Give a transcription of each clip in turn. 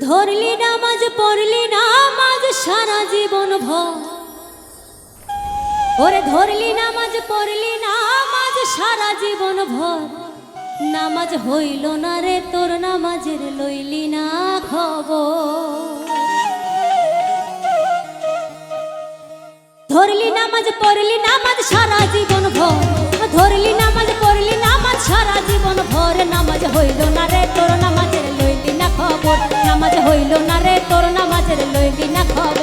ধরলি নামাজ, পড়লি নামাজ, সারা জীবন ভর। ধরলি নামাজ, পড়লি নামাজ, সারা জীবন ভর। নামাজ হইল না রে তোর নামাজের লইলি না খবর। ধরলি নামাজ, পড়লি নামাজ, সারা জীবন ভর। ধরলি নামাজ, পড়লি নামাজ, সারা জীবন ভর। নামাজ হইল না রে তোর নামাজের লইলি না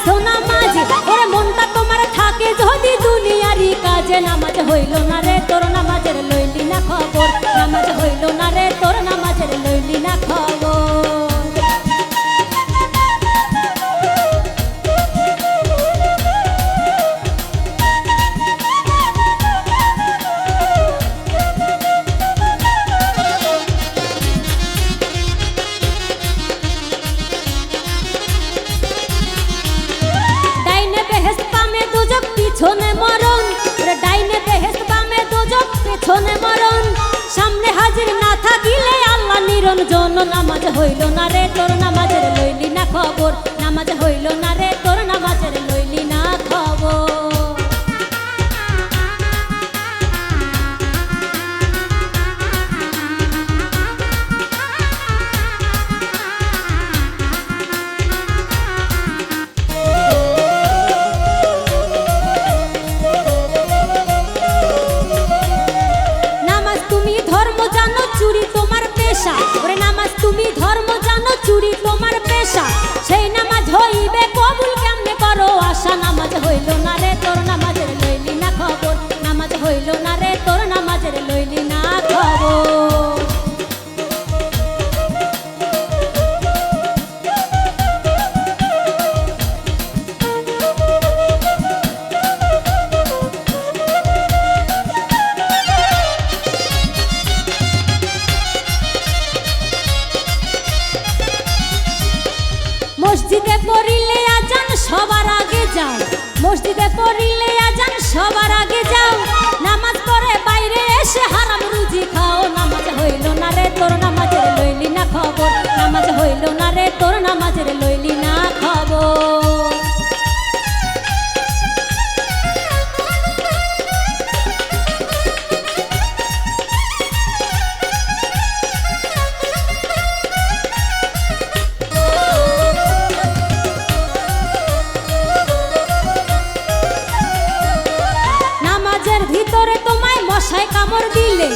দাঁড়াইছো নামাজে ওরে মনটা তোমার থাকে যদি দুনিয়ারি কাজে। নামাজ হইল না রে, তোর নামাজের লইলি না খবর। নামাজ হইল না রে পিছনে মরণ সামনে হাজির না থাকিলে আল্লাহ নিরঞ্জন নামাজ হইল না রে তোর তোমার মসজিদে পড়িলে আজান সবার আগে যাও। মসজিদে পড়িলে আজান সবার আগে যাও। নামাজ পড়ে মশায় কামড় দিলে,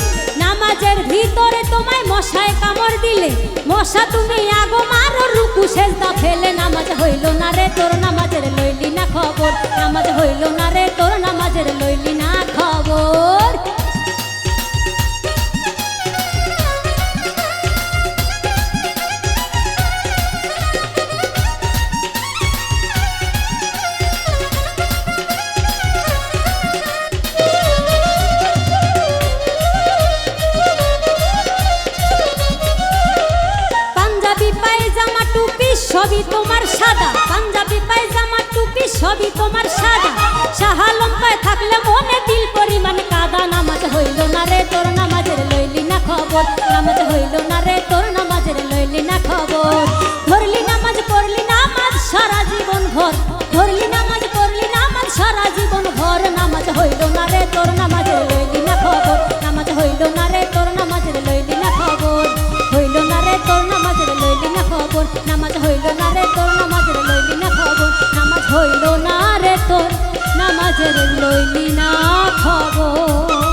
নামাজের ভিতরে তোমায় মশায় কামড় দিলে, মশা তুমি আগো মারো, রুকু সেজদা ফেলে, নামাজ হইল না রে, তোর নামাজের লইলি না খবর, নামাজ হইল না সবই তোমার সাদা। পাঞ্জাবি, পায়জামা, টুপি সবই তোমার সাদা। সাহা লম্বায় থাকলে মনে দিল পরিমাণ কাদা। নামাজ হইল না রে, তোর নামাজের লইলি না খবর। নামাজ হইল না রে, তোর নামাজের লইলি না খবর। নামাজ হইল না রে তোর নামাজের লইলি না খবর।